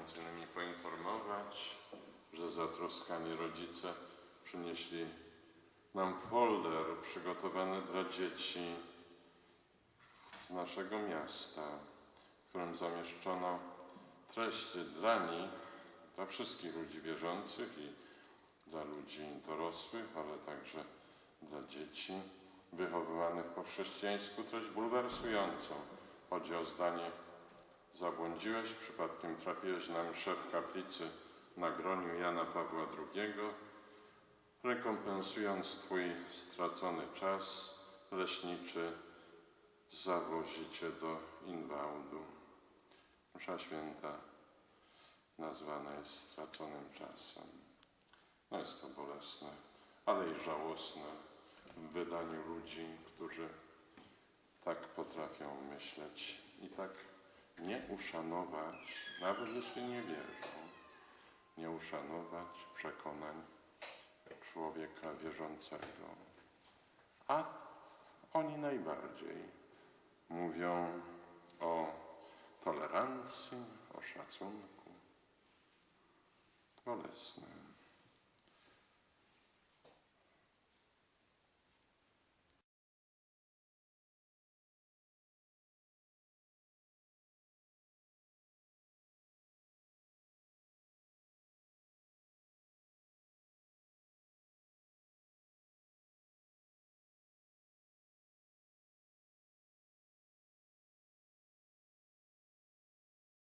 między innymi poinformować, że zatroskani rodzice przynieśli nam folder przygotowany dla dzieci z naszego miasta, w którym zamieszczono treści dla nich, dla wszystkich ludzi wierzących i dla ludzi dorosłych, ale także dla dzieci wychowywanych po chrześcijańsku, treść bulwersującą. Chodzi o zdanie Zabłądziłeś, przypadkiem trafiłeś na mszę w kaplicy na groniu Jana Pawła II, rekompensując Twój stracony czas, leśniczy zawozi Cię do inwałdu. Msza święta nazwana jest straconym czasem. No jest to bolesne, ale i żałosne w wydaniu ludzi, którzy tak potrafią myśleć i tak nie uszanować, nawet jeśli nie wierzą, nie uszanować przekonań człowieka wierzącego. A oni najbardziej mówią o tolerancji, o szacunku. Bolesne.